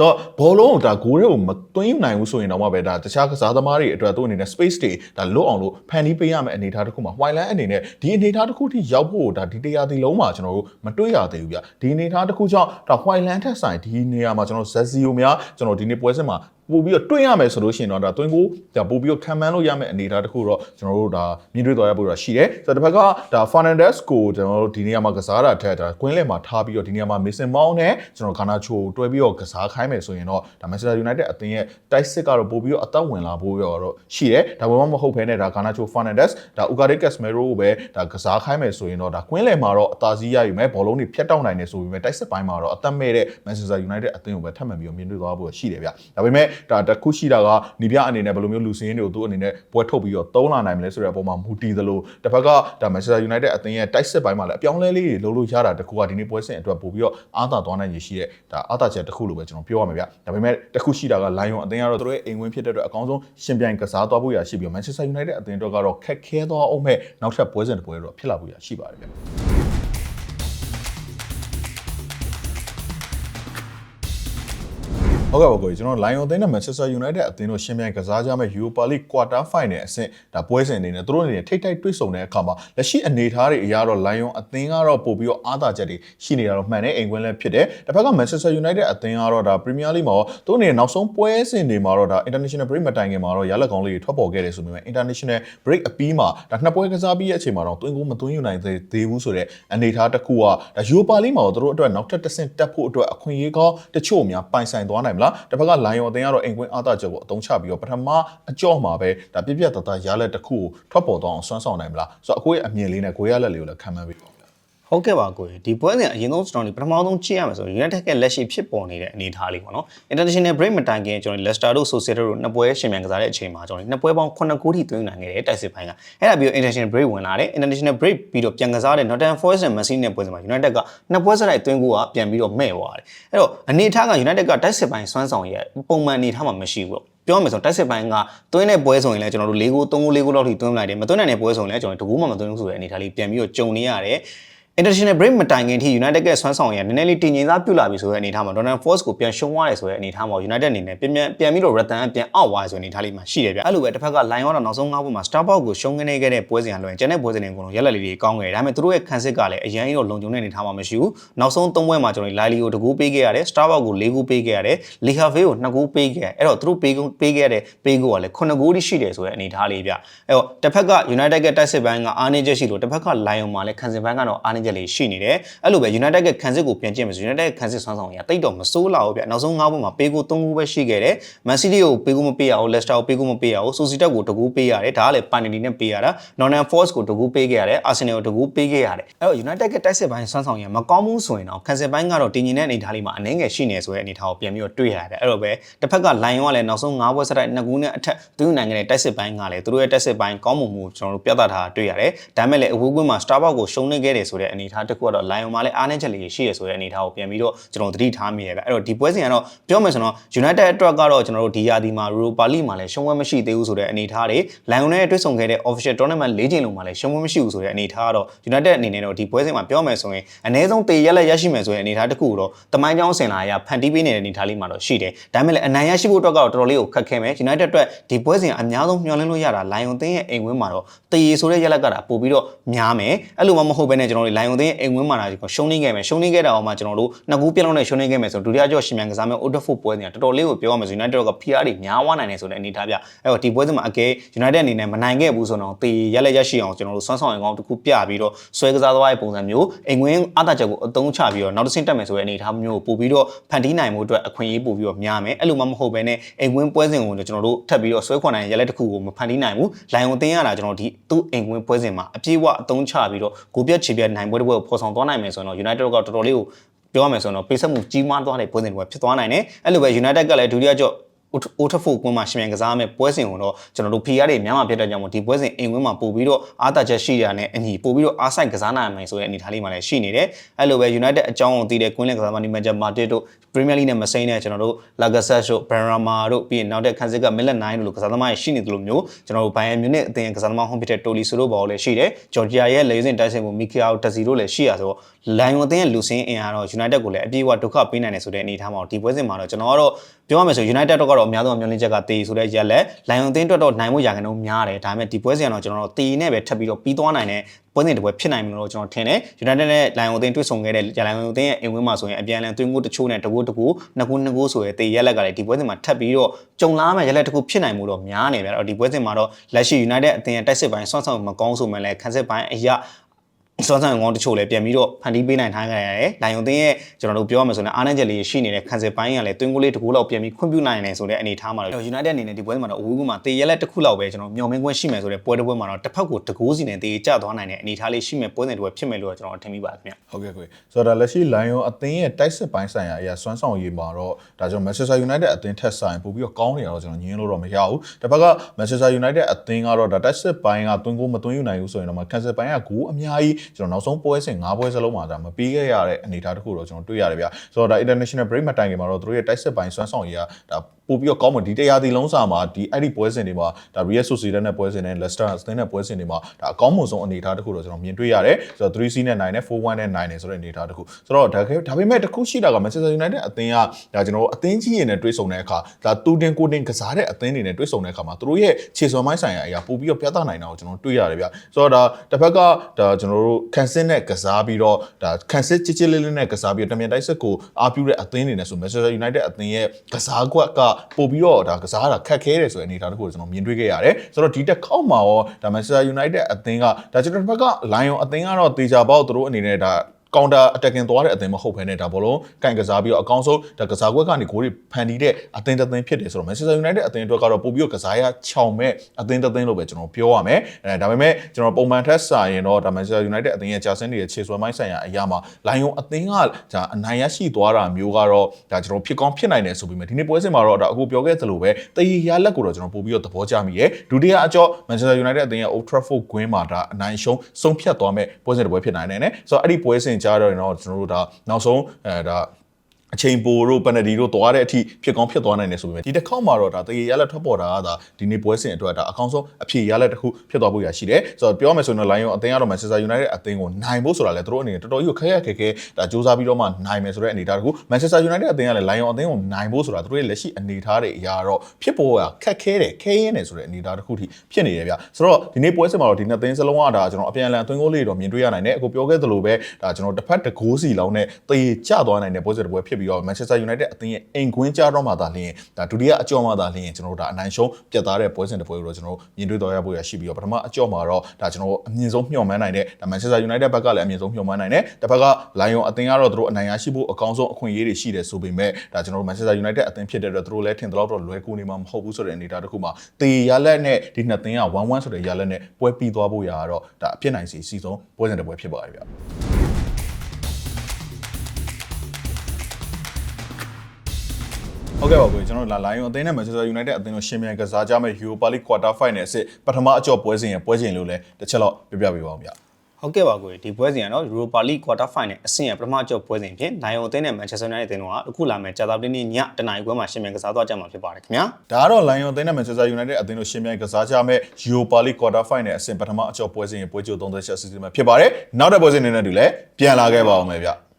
တော့ဘောလုံးကိုဒါဂိုးတွေကိုမသွင်းယူနိုင်ဘူးဆိုရင်တော့မှပဲဒါတခြားကစားသမားတွေအတွက်သူအနေနဲ့ space တွေဒါလွတ်အောင်လို့ဖန်တီးပေးရမယ့်အနေအထားတစ်ခုမှာ Wineland အနေနဲ့ဒီအနေအထားတစ်ခုထိရောက်ဖို့ဒါဒီတရားဒီလုံးမှာကျွန်တော်တို့မတွေးရသေးဘူးဗျဒီအနေအထားတစ်ခုကြောင့်ဒါ Wineland ထက်ဆိုင်ဒီနေရာမှာကျွန်တော် Zazio များကျွန်တော်ဒီနေ့ပွဲစဉ်မှာပို့ပြီးတော့တွင်းရမယ်ဆိုလို့ရှိရင်တော့ဒါတွင်းကိုဒါပို့ပြီးတော့ခံမှန်းလို့ရမယ့်အနေအထားတစ်ခုတော့ကျွန်တော်တို့ဒါမြင်တွေ့သွားရဖို့တော့ရှိတယ်ဆိုတော့တစ်ဖက်ကဒါ Fernandez ကိုကျွန်တော်တို့ဒီနေရာမှာကစားတာထက်ဒါကွင်းလယ်မှာထားပြီးတော့ဒီနေရာမှာ Mason Mount နဲ့ကျွန်တော် Garnacho တွဲပြီးတော့ကစားခိုင်းမယ်ဆိုရင်တော့ဒါ Manchester United အသင်းရဲ့တိုက်စစ်ကတော့ပို့ပြီးတော့အသက်ဝင်လာဖို့ရောတော့ရှိတယ်ဒါပေမဲ့မဟုတ်ဘဲနဲ့ဒါ Garnacho Fernandez ဒါ Ugarte Casemiro ကိုပဲဒါကစားခိုင်းမယ်ဆိုရင်တော့ဒါကွင်းလယ်မှာတော့အသာစီးရယူမယ်ဘောလုံးတွေဖြတ်တောက်နိုင်တယ်ဆိုပေမဲ့တိုက်စစ်ပိုင်းမှာတော့အသက်မဲ့တဲ့ Manchester United အသင်းကိုပဲထပ်မံပြီးတော့မြင်တွေ့သွားဖို့ရှိတယ်ဗျဒါပေမဲ့ဒါတစ်ခုရှိတာကနီပြအနေနဲ့ဘယ်လိုမျိုးလူစင်းတွေကိုသူ့အနေနဲ့ပွဲထုတ်ပြီးတော့သုံးလာနိုင်မလဲဆိုတဲ့အပေါ်မှာမူတည်သလိုတစ်ဖက်ကဒါ Manchester United အသင်းရဲ့တိုက်စစ်ပိုင်းမှာလည်းအပြောင်းလဲလေးတွေလုပ်လို့ရတာတခုကဒီနေ့ပွဲစဉ်အတွက်ပို့ပြီးတော့အားသာသွားနိုင်ရရှိတဲ့ဒါအားသာချက်တစ်ခုလို့ပဲကျွန်တော်ပြောရမှာဗျဒါပေမဲ့တစ်ခုရှိတာက Lion အသင်းကတော့သူတို့ရဲ့အိမ်ဝင်ဖြစ်တဲ့အတွက်အကောင်းဆုံးရှင်ပြိုင်ကစားသွားဖို့ရရှိပြီးတော့ Manchester United အသင်းအတွက်ကတော့ခက်ခဲသွားအောင်မဲ့နောက်ထပ်ပွဲစဉ်တစ်ပွဲတော့ဖြစ်လာဖို့ရရှိပါတယ်ဗျ ဟုတ်ကဲ့ပါကိုကြီးကျွန်တော် Lion အသင်းနဲ့ Manchester United အသင်းတို့ရှင်ပြိုင်ကစားကြမဲ့ Europa League Quarter Final အဆင့်ဒါပွဲစဉ်အနေနဲ့သူတို့အနေနဲ့ထိတ်တိုက်တွေ့ဆုံတဲ့အခါမှာလက်ရှိအနေအထားတွေအရတော့ Lion အသင်းကတော့ပို့ပြီးတော့အားသာချက်တွေရှိနေတာတော့မှန်တယ်အိမ်ကွင်းလည်းဖြစ်တယ်တစ်ဖက်က Manchester United အသင်းကတော့ဒါ Premier League မှာသူတို့အနေနဲ့နောက်ဆုံးပွဲစဉ်တွေမှာတော့ဒါ International Break မတိုင်ခင်မှာတော့ရလက်ကောင်းလေးတွေထွက်ပေါ်ခဲ့တယ်ဆိုပေမဲ့ International Break အပြီးမှာဒါနှစ်ပွဲကစားပြီးရဲ့အချိန်မှာတော့သွင်းကိုမသွင်းယူနိုင်သေးဘူးဆိုတဲ့အနေအထားတစ်ခုကဒါ Europa League မှာတော့သူတို့အတွက်နောက်ထပ်တစ်ဆင့်တက်ဖို့အတွက်အခွင့်အရေးကောင်းတချို့များပိုင်ဆိုင်သွားနိုင်မလားတစ်ဖက်က Lion အသင်းကတော့အိမ်ကွင်းအားသာချက်ကိုအသုံးချပြီးတော့ပထမအကြော့မှာပဲဒါပြပြတတရလက်တစ်ခုကိုထွက်ပေါ်သွားအောင်ဆွမ်းဆောင်နိုင်မလားဆိုတော့အခုရဲ့အမြင်လေးနဲ့ကိုရလက်လေးကိုလည်းခံမှန်းပေးပါဦး ဟုတ်ကဲ့ပါကိုကြီးဒီပွဲစဉ်အရင်ဆုံးကျွန်တော်ဒီပထမဆုံးကြည့်ရမယ်ဆိုရင် United ကလက်ရှိဖြစ်ပေါ်နေတဲ့အနေအထားလေးပေါ့နော် International Break မတိုင်ခင်ကျွန်တော် Leicester တို့ Sociedad တို့နှစ်ပွဲရှင်မြန်ကစားတဲ့အချိန်မှာကျွန်တော်နှစ်ပွဲပေါင်း9ဂိုးထိသွင်းနိုင်ခဲ့တယ်တိုက်စစ်ပိုင်းကအဲ့ဒါပြီးတော့ International Break ဝင်လာတယ် International Break ပြီးတော့ပြန်ကစားတဲ့ Nottingham Forest နဲ့ Man City နဲ့ပွဲစဉ်မှာ United ကနှစ်ပွဲစတိုက်သွင်းဂိုးကပြန်ပြီးတော့မဲ့သွားတယ်အဲ့တော့အနေအထားက United ကတိုက်စစ်ပိုင်းစွမ်းဆောင်ရဲ့ပုံမှန်အနေအထားမှာမရှိဘူးပေါ့ပြောမယ်ဆိုတိုက်စစ်ပိုင်းကသွင်းတဲ့ပွဲဆိုရင်လည်းကျွန်တော်တို့၄ဂိုး၃ဂိုး၄ဂိုးလောက်ထိသွင်းလိုက်တယ်မသွင်းနိုင်တဲ့ပွဲဆိုရင်လည်းကျွန်တော်တို့တကူးမှမသွင်းဘူးဆိုတဲ့အနေအထားလေးပြန်ပြီးတော့ကြုံနေရတယ် International Break မတိုင်ခင်ထိ United ကဆွမ်းဆောင်ရနည်းနည်းလေးတင်ငင်စားပြုတ်လာပြီဆိုတဲ့အနေအထားမှာ Donald Force ကိုပြန်ရှုံးသွားတယ်ဆိုတဲ့အနေအထားမှာ United အနေနဲ့ပြန်ပြန်ပြန်ပြီးတော့ Rathan ပြန်အောက်သွားဆိုတဲ့အနေအထားလေးမှာရှိတယ်ဗျအဲ့လိုပဲတစ်ဖက်က Lion ကတော့နောက်ဆုံး၅ပွဲမှာ Starbucks ကိုရှုံးနေခဲ့တဲ့ပွဲစဉ်ကလွှဲကျန်တဲ့ပွဲစဉ်တွေအကုန်လုံးရက်လက်လေးတွေကောင်းခဲ့တယ်ဒါပေမဲ့သူတို့ရဲ့ခံစစ်ကလည်းအရင်တော့လုံခြုံတဲ့အနေအထားမှာမရှိဘူးနောက်ဆုံး၃ပွဲမှာကျွန်တော် Lily ကိုတကူပေးခဲ့ရတယ် Starbucks ကို၄ဂိုးပေးခဲ့ရတယ် Lehave ကို2ဂိုးပေးခဲ့ရတယ်အဲ့တော့သူတို့ပေးပေးခဲ့တဲ့ပေးဂိုးကလည်း9ဂိုးတိရှိတယ်ဆိုတဲ့အနေအထားလေးဗျအဲ့တော့တစ်ဖက်က United ကတိုက်စစ်ပိုင်းကအားနည်းချက်ရှိလို့တစ်ဖက်က Lion မှာလည်းခံစစ်ပိုင်းကတော့အားနည်းချက်လေးရှိနေတယ်အဲ့လိုပဲ United ကခံစစ်ကိုပြန်ကြည့်မယ်ဆို United ကခံစစ်ဆွမ်းဆောင်ရတိတ်တော့မစိုးလာဘူးဗျနောက်ဆုံး၅ပွဲမှာပေးကို၃ခုပဲရှိခဲ့တယ် Man City ကိုပေးကိုမပေးရအောင် Leicester ကိုပေးကိုမပေးရအောင် Sociedad ကိုတကူပေးရတယ်ဒါကလည်း penalty နဲ့ပေးရတာ Nottingham Forest ကိုတကူပေးခဲ့ရတယ် Arsenal ကိုတကူပေးခဲ့ရတယ်အဲ့တော့ United ကတိုက်စစ်ပိုင်းဆွမ်းဆောင်ရမကောင်းဘူးဆိုရင်တော့ခံစစ်ပိုင်းကတော့တင်ကျင်တဲ့အနေအထားလေးမှာအနည်းငယ်ရှိနေဆိုတဲ့အနေအထားကိုပြန်ပြီးတော့တွေ့ရတယ်အဲ့တော့ပဲတစ်ဖက်က Lion ကလည်းနောက်ဆုံး၅ပွဲစတိုက်နှစ်ကူးနဲ့အထက်သူ့နိုင်ငံရဲ့တိုက်စစ်ပိုင်းကလည်းသူတို့ရဲ့တိုက်စစ်ပိုင်းကောင်းမွန်မှုကျွန်တော်တို့ပြသထားတာတွေ့ရတယ်ဒါမဲ့လည်းအဝေးကွင်းမှာ Starbucks ကိုရှုံးနေခဲ့တယ်ဆိုတဲ့အနေအထားတစ်ခုကတော့ Lion မှာလည်းအားနည်းချက်လေးရှိရဆိုတဲ့အနေအထားကိုပြန်ပြီးတော့ကျွန်တော်သတိထားမိရပဲအဲ့တော့ဒီပွဲစဉ်ကတော့ပြောမယ်ဆိုတော့ United အတွက်ကတော့ကျွန်တော်တို့ဒီယာဒီမှာ Europa League မှာလည်းရှုံးဝဲမရှိသေးဘူးဆိုတဲ့အနေအထားတွေ Lion နဲ့တွေ့ဆုံခဲ့တဲ့ official tournament ၄ချိန်လုံးမှာလည်းရှုံးဝဲမရှိဘူးဆိုတဲ့အနေအထားကတော့ United အနေနဲ့တော့ဒီပွဲစဉ်မှာပြောမယ်ဆိုရင်အနည်းဆုံးတေရက်လက်ရရှိမယ်ဆိုတဲ့အနေအထားတစ်ခုကိုတော့တမိုင်းကြောင်းဆင်လာရဖန်တီးပေးနေတဲ့အနေအထားလေးမှာတော့ရှိတယ်ဒါပေမဲ့လည်းအနိုင်ရရှိဖို့အတွက်ကတော့တော်တော်လေးကိုခက်ခဲမယ် United အတွက်ဒီပွဲစဉ်အများဆုံးမျှော်လင့်လို့ရတာ Lion သင်းရဲ့အိမ်ဝင်းမှာတော့တေရီဆိုတဲ့ရက်လက်ကတာပို့ပြီးတော့များမယ်အဲ့လိုမှမဟုတ်ဘဲနဲ့ကျွန်တော်တို့ Lion သင်းရဲ့အိမ်ဝင်းမှာတာရှုံးနေခဲ့မယ်ရှုံးနေခဲ့တာအောင်မှကျွန်တော်တို့နှစ်ကူးပြက်လုံးနဲ့ရှုံးနေခဲ့မယ်ဆိုဒုတိယကြော့ရှင်မြန်ကစားမဲ့ Old Trafford ပွဲစဉ်ကတော်တော်လေးကိုပြောရမယ်ဆို United က PR တွေများဝနိုင်တယ်ဆိုတဲ့အနေအထားပြအဲ့တော့ဒီပွဲစဉ်မှာအကဲ United အနေနဲ့မနိုင်ခဲ့ဘူးဆိုတော့တေရက်လက်ရရှိအောင်ကျွန်တော်တို့စွမ်းဆောင်ရင်ကောင်းတစ်ခုပြပြီးတော့ဆွဲကစားသွားတဲ့ပုံစံမျိုးအိမ်ဝင်းအားသာချက်ကိုအသုံးချပြီးတော့နောက်တစ်ဆင့်တက်မယ်ဆိုတဲ့အနေအထားမျိုးကိုပို့ပြီးတော့ဖန်တီးနိုင်မှုအတွက်အခွင့်အရေးပို့ပြီးတော့များမယ်အဲ့လိုမှမဟုတ်ဘဲနဲ့အိမ်ဝင်းပွဲစဉ်ကိုကျွန်တော်တို့ထပ်ပြီးတော့ဆွဲခွန်နိုင်ရက်လက်တစ်ခုကိုမဖန်တီးနိုင်ဘူးလိုင်ုံတင်ရတာကျွန်တော်ဒီသူ့အိမ်ဝင်းပွဲစဉ်မှာအပြည့်အဝအသုံးချပြီးတော့ဂိုးပြတ်ချေပြတ်နိုင်ပွဲတစ်ပွဲကိုဖော်ဆောင်သွားနိုင်မယ်ဆိုတော့ United ကတော်တော်လေးကိုပြောရမယ်ဆိုတော့ပေးဆက်မှုကြီးမားသွားတဲ့ပွဲစဉ်တွေဖြစ်သွားနိုင်တယ်အဲ့လိုပဲ United ကလည်းဒုတိယကြော့ အိုထဖို့ကွင်းမှာရှင်မြန်ကစားမဲ့ပွဲစဉ်ကိုတော့ကျွန်တော်တို့ PR တွေများမှာဖြစ်တဲ့ကြောင့်မို့ဒီပွဲစဉ်အိမ်ဝင်းမှာပို့ပြီးတော့အားသာချက်ရှိတာနဲ့အညီပို့ပြီးတော့အားဆိုင်ကစားနိုင်မယ်ဆိုတဲ့အနေအထားလေးမှာလည်းရှိနေတယ်အဲ့လိုပဲ United အကြောင်းကိုသိတဲ့ကွင်းလင်ကစားမနီမန်ဂျာမာတစ်တို့ Premier League နဲ့မစိမ့်တဲ့ကျွန်တော်တို့ Lagaset တို့ Benrahma တို့ပြီးရင်နောက်တဲ့ခန်းစစ်က Millet 9တို့လိုကစားသမားတွေရှိနေသလိုမျိုးကျွန်တော်တို့ Bayern Munich အသင်းကစားသမားဟောင်းဖြစ်တဲ့ Tolisso တို့ဘောလည်းရှိတယ် Georgia ရဲ့လေဆင်တိုက်ဆိုင်မှု Mikael Tazzi တို့လည်းရှိရဆိုတော့ လိုင်ယွန်အသင်းရဲ့လူစင်းအင်အားတော့ United ကိုလည်းအပြည့်အဝဒုက္ခပေးနိုင်တယ်ဆိုတဲ့အနေအထားမှာတော့ဒီပွဲစဉ်မှာတော့ကျွန်တော်ကတော့ပြောရမယ်ဆို United တော့ကတော့အများဆုံးမျှော်လင့်ချက်ကတေးဆိုတဲ့ရက်လက်လိုင်ယွန်အသင်းအတွက်တော့နိုင်မှုရာခိုင်နှုန်းများတယ်ဒါပေမဲ့ဒီပွဲစဉ်ကတော့ကျွန်တော်တို့တေးနဲ့ပဲထပ်ပြီးတော့ပြီးသွားနိုင်တဲ့ပွဲစဉ်တစ်ပွဲဖြစ်နိုင်မလို့ကျွန်တော်ထင်တယ် United နဲ့လိုင်ယွန်အသင်းတွေ့ဆုံခဲ့တဲ့လိုင်ယွန်အသင်းရဲ့အိမ်ဝင်းမှာဆိုရင်အပြန်အလှန်သွင်းကိုတချို့နဲ့တကူတကူနှစ်ကူနှစ်ကူဆိုရယ်တေးရက်လက်ကလည်းဒီပွဲစဉ်မှာထပ်ပြီးတော့ကြုံလာမယ့်ရက်လက်တစ်ခုဖြစ်နိုင်မှုတော့များနေဗျာအဲ့တော့ဒီပွဲစဉ်မှာတော့လက်ရှိ United အသင်းရဲ့တိုက်စစ်ပိုင်းဆွမ်းဆောင်မကောင်းဆိုမှလည်းခန်းစစ်ပိုင်းအရာ စွမ်းဆောင်ကောင်းတချို့လည်းပြန်ပြီးတော့ဖန်တီးပေးနိုင်ထားကြရတယ်။လိုင်ယွန်တင်းရဲ့ကျွန်တော်တို့ပြောရမယ်ဆိုရင်အားနည်းချက်လေးရှိနေတဲ့ခံစစ်ပိုင်းကလည်းတွင်းကိုလေးတစ်ခုလောက်ပြန်ပြီးခွင့်ပြုနိုင်တယ်ဆိုတဲ့အနေအထားမှာတော့ United အနေနဲ့ဒီပွဲမှာတော့အဝေးကမှာတေးရက်လက်တစ်ခုလောက်ပဲကျွန်တော်မျှော်မှန်းခွင့်ရှိမယ်ဆိုတဲ့ပွဲတစ်ပွဲမှာတော့တစ်ဖက်ကိုတကူးစီနဲ့တေးကျသွားနိုင်တဲ့အနေအထားလေးရှိမယ်ပွဲစဉ်တစ်ပွဲဖြစ်မယ်လို့ကျွန်တော်ထင်မိပါတယ်ခင်ဗျ။ဟုတ်ကဲ့ကိုဆိုတော့ဒါလက်ရှိ Lion အသင်းရဲ့တိုက်စစ်ပိုင်းဆိုင်ရာအရာစွမ်းဆောင်ရည်မှာတော့ဒါကြောင့် Manchester United အသင်းထက်ဆိုင်ပို့ပြီးတော့ကောင်းနေရတော့ကျွန်တော်ညင်းလို့တော့မရဘူးတစ်ဖက်က Manchester United အသင်းကတော့ဒါတိုက်စစ်ပိုင်းကတွင်းကိုမတွင်းယူနိုင်ဘူးဆိုရင်တော့ကန်စစ်ပိုင်းကဂိုးအများကြီးကျွန်တော်နောက်ဆုံးပွဲစဉ်၅ပွဲစလုံးမှာဒါမပြီးခဲ့ရတဲ့အနေအထားတစ်ခုတော့ကျွန်တော်တွေ့ရတယ်ဗျဆိုတော့ဒါ international break မတိုင်ခင်မှာတော့သူတို့ရဲ့တိုက်စစ်ပိုင်းစွမ်းဆောင်ရည်ကဒါ ပို့ပြီးတော့ကောင်းမှဒီတရားဒီလုံးစာမှာဒီအဲ့ဒီပွဲစဉ်တွေမှာဒါ Real Sociedad နဲ့ပွဲစဉ်နဲ့ Leicester အသင်းနဲ့ပွဲစဉ်တွေမှာဒါအကောင်းမွန်ဆုံးအနေအထားတစ်ခုတော့ကျွန်တော်မြင်တွေ့ရတယ်ဆိုတော့ 3C နဲ့9နဲ့4-1နဲ့9နဲ့ဆိုတဲ့အနေအထားတစ်ခုဆိုတော့ဒါဒါပေမဲ့တစ်ခုရှိတာက Manchester United အသင်းကဒါကျွန်တော်တို့အသင်းကြီးရည်နဲ့တွေ့ဆုံတဲ့အခါဒါတူတင်ကိုတင်ကစားတဲ့အသင်းတွေနဲ့တွေ့ဆုံတဲ့အခါမှာသူတို့ရဲ့ခြေစွမ်းပိုင်းဆိုင်ရာအရာပို့ပြီးတော့ပြသနိုင်တာကိုကျွန်တော်တွေ့ရတယ်ဗျဆိုတော့ဒါတစ်ဖက်ကဒါကျွန်တော်တို့ကန်စစ်နဲ့ကစားပြီးတော့ဒါကန်စစ်ချစ်ချစ်လေးလေးနဲ့ကစားပြီးတော့တမန်တိုက်စစ်ကိုအားပြုတဲ့အသင်းတွေနဲ့ဆို Manchester United အသင်းရဲ့ကစားကွက်ကပို့ပြီးတော့ဒါကစားတာခက်ခဲတယ်ဆိုတဲ့အနေအထားတစ်ခုကိုကျွန်တော်မြင်တွေ့ခဲ့ရတယ်ဆိုတော့ဒီတစ်ခေါက်မှာရောဒါ Manchester United အသင်းကဒါကျွန်တော်တစ်ဖက်က Lion အသင်းကတော့တေချာပေါက်သူတို့အနေနဲ့ဒါ ကောင်တာအတက်ကင်သွားတဲ့အသင်းမဟုတ်ဘဲနဲ့ဒါဘောလုံးကန်ကစားပြီးတော့အကောင်းဆုံးဒါကစားကွက်ကနေဂိုးတွေဖန်တီးတဲ့အသင်းတစ်သင်းဖြစ်တယ်ဆိုတော့ Manchester United အသင်းအတွက်ကတော့ပို့ပြီးတော့ကစားရချောင်မဲ့အသင်းတစ်သင်းလို့ပဲကျွန်တော်ပြောရမယ်အဲဒါပေမဲ့ကျွန်တော်ပုံမှန်ထက်စာရင်တော့ဒါ Manchester United အသင်းရဲ့ကြာစင်းတွေရဲ့ခြေစွမ်းပိုင်းဆိုင်ရာအရာမှာ Lion အသင်းကဒါအနိုင်ရရှိသွားတာမျိုးကတော့ဒါကျွန်တော်ဖြစ်ကောင်းဖြစ်နိုင်တယ်ဆိုပြီးမှဒီနေ့ပွဲစဉ်မှာတော့ဒါအခုပြောခဲ့သလိုပဲတည်ရလက်ကိုတော့ကျွန်တော်ပို့ပြီးတော့သဘောကျမိရဲ့ဒုတိယအကြော့ Manchester United အသင်းရဲ့ Old Trafford ကွင်းမှာဒါအနိုင်ရှုံးဆုံးဖြတ်သွားမဲ့ပွဲစဉ်တစ်ပွဲဖြစ်နိုင်တယ်နဲ့ဆိုတော့အဲ့ဒီပွဲစဉ်ကြားတော့ကျွန်တော်တို့ဒါနောက်ဆုံးအဲဒါ အချိန်ပိုတို့ပနဒီတို့သွားတဲ့အထိဖြစ်ကောင်းဖြစ်သွားနိုင်တယ်ဆိုပေမဲ့ဒီတစ်ခေါက်မှာတော့ဒါတရေရလက်ထွက်ပေါ်တာကဒါဒီနေ့ပွဲစဉ်အတွက်ဒါအကောင်းဆုံးအဖြေရလက်တစ်ခုဖြစ်သွားဖို့ရရှိတယ်ဆိုတော့ပြောမယ်ဆိုရင်တော့ Lion အသင်းကတော့ Manchester United အသင်းကိုနိုင်ဖို့ဆိုတာလည်းသူတို့အနေနဲ့တော်တော်ကြီးကိုခက်ခက်ခဲခဲဒါစူးစမ်းပြီးတော့မှနိုင်မယ်ဆိုတဲ့အနေအထားတစ်ခု Manchester United အသင်းကလည်း Lion အသင်းကိုနိုင်ဖို့ဆိုတာသူတို့ရဲ့လက်ရှိအနေအထားတွေအရာတော့ဖြစ်ပေါ်ရခက်ခဲတယ်ခဲရင်းတယ်ဆိုတဲ့အနေအထားတစ်ခုထိဖြစ်နေတယ်ဗျဆိုတော့ဒီနေ့ပွဲစဉ်မှာတော့ဒီနှစ်သင်းစလုံးကဒါကျွန်တော်အပြန်အလှန်အသွင်းကိုလေးတော့မြင်တွေ့ရနိုင်တယ်အခုပြောခဲ့သလိုပဲဒါကျွန်တော်တစ်ဖက်တကိုးစီလောင်းနဲ့တေကျသွားနိုင်တဲ့ပွဲစဉ်တစ်ပွဲဖြစ်ပြီးတော့ Manchester United အသင်းရဲ့အိမ်ကွင်းကြတော့မှသာလျှင်ဒါဒုတိယအကြော့မှသာလျှင်ကျွန်တော်တို့ဒါအနိုင်ရှုံးပြတ်သားတဲ့ပွဲစဉ်တစ်ပွဲကိုတော့ကျွန်တော်မြင်တွေ့တော့ရဖို့ရရှိပြီးတော့ပထမအကြော့မှာတော့ဒါကျွန်တော်အမြင့်ဆုံးမျှော်မှန်းနိုင်တဲ့ဒါ Manchester United ဘက်ကလည်းအမြင့်ဆုံးမျှော်မှန်းနိုင်တယ်တစ်ဖက်က Lion အသင်းကတော့သူတို့အနိုင်ရရှိဖို့အကောင်းဆုံးအခွင့်အရေးတွေရှိတယ်ဆိုပေမဲ့ဒါကျွန်တော်တို့ Manchester United အသင်းဖြစ်တဲ့အတွက်သူတို့လည်းထင်သလောက်တော့လွယ်ကူနေမှာမဟုတ်ဘူးဆိုတဲ့အနေအထားတစ်ခုမှာတေရလက်နဲ့ဒီနှစ်သင်းက1-1ဆိုတဲ့ရလက်နဲ့ပွဲပြီးသွားဖို့ရတော့ဒါအဖြစ်နိုင်စီစီဆုံးပွဲစဉ်တစ်ပွဲဖြစ်ပါတယ်ဗျ ဟုတ်ကဲ့ပါကိုကျွန်တော်လာ Lion အသင်းနဲ့ Manchester United အသင်းတို့ရှင်မြန်ကစားကြမဲ့ Europa League Quarter Final အစစ်ပထမအကြော့ပွဲစဉ်ရဲ့ပွဲစဉ်လို့လည်းတစ်ချက်တော့ပြပြပေးပါဦးဗျဟုတ်ကဲ့ပါကိုဒီပွဲစဉ်ကတော့ Europa League Quarter Final အဆင့်ရပထမကြော့ပွဲစဉ်ဖြင့်နိုင်အောင်အသင်းနဲ့ Manchester United အသင်းတို့ကအခုလာမယ့်ကြာသပတေးနေ့ညတနာရီခွဲမှာရှင်မြန်ကစားသွားကြမှာဖြစ်ပါတယ်ခင်ဗျာဒါကတော့ Lion အသင်းနဲ့ Manchester United အသင်းတို့ရှင်ပြိုင်ကစားကြမဲ့ Europa League Quarter Final အဆင့်ပထမအကျော်ပွဲစဉ်ရဲ့ပွဲကြို30ချက်စီစဉ်မှာဖြစ်ပါတယ်။နောက်တဲ့ပွဲစဉ်တွေနဲ့တူလည်းပြန်လာခဲ့ပါအောင်မယ်ဗျ။